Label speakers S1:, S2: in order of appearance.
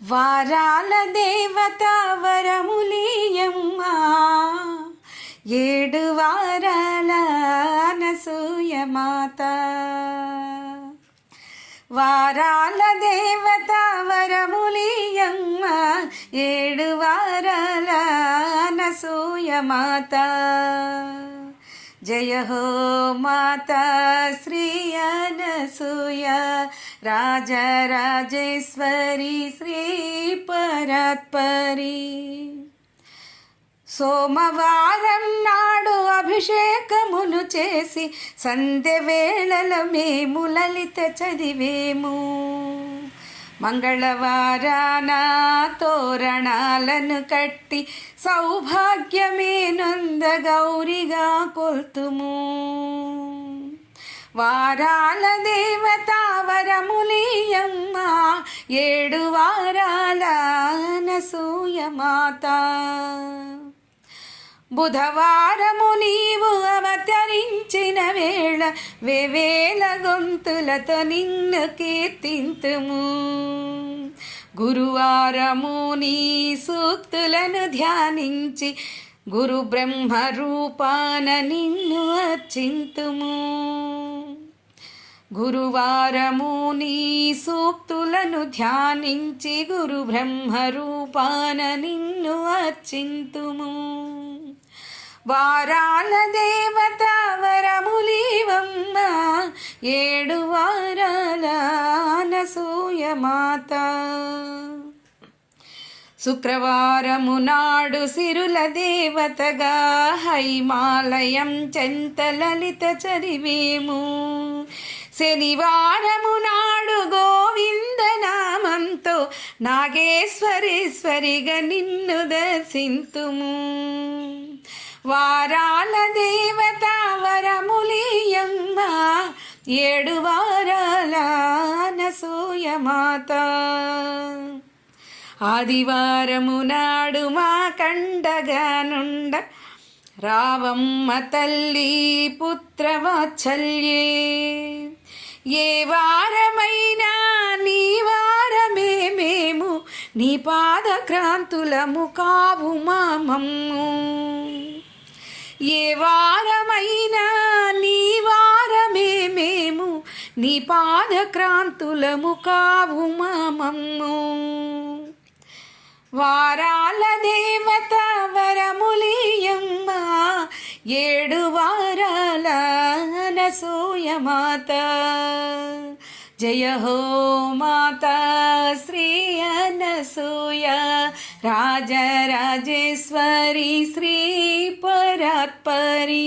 S1: వారాల దేవత వరములీయమ్మా ఏడు వారాల అనసూయమాత వారాల దేవత వరములీయమ్మ ఏడు వారాల అనసూయమాత జయ హో మాత శ్రీ అనసూయ రాజరాజేశ్వరి శ్రీ పరాత్పరి. సోమవారం నాడు అభిషేకమును చేసి సంధ్య వేళల మేము లలిత చదివేము. మంగళవారాన తోరణాలను కట్టి సౌభాగ్యమే నొంద గౌరిగా కొల్తుము. వారాల దేవతా వరములీయమ్మ ఏడు వారాల అనసూయ మాత బుధవారము నీవు అవతరించిన వేళ వేవేల గొంతులతో నిన్ను కీర్తింతుము. గురువారము నీ సూక్తులను ధ్యానించి గురు బ్రహ్మ రూపాన నిన్ను అర్చింతుము. గురువారము నీ సూక్తులను ధ్యానించి గురు బ్రహ్మ రూపాన నిన్ను అర్చింతుము. వారాల దేవత వరములీవమ్మ ఏడు వారాల అనసూయమాత. శుక్రవారము నాడు సిరుల దేవతగా హైమాలయం చెంత లలిత చదివేము. శనివారము నాడు గోవింద నామంతో నాగేశ్వరేశ్వరిగా నిన్ను దర్శింతుము. వారాల దేవత వరములియమ్మ ఏడు వారాల అనసూయమాత ఆదివారము నాడు మా కండగానుండ రావమ్మ తల్లి పుత్రవాత్సల్యే. ఏ వారమైనా నీ వారమే మేము నీ పాదక్రాంతులము కావు మామమ్ము. ఏ వారమైనా నీ వారమే మేము నీ పాదక్రాంతులము కావు మామమ్ము. వారాల దేవత వరములియమ్మ ఏడు అనసూయ మాత జయ హో మాత శ్రీ అనసూయ రాజరాజేశ్వరి శ్రీ పరాత్పరి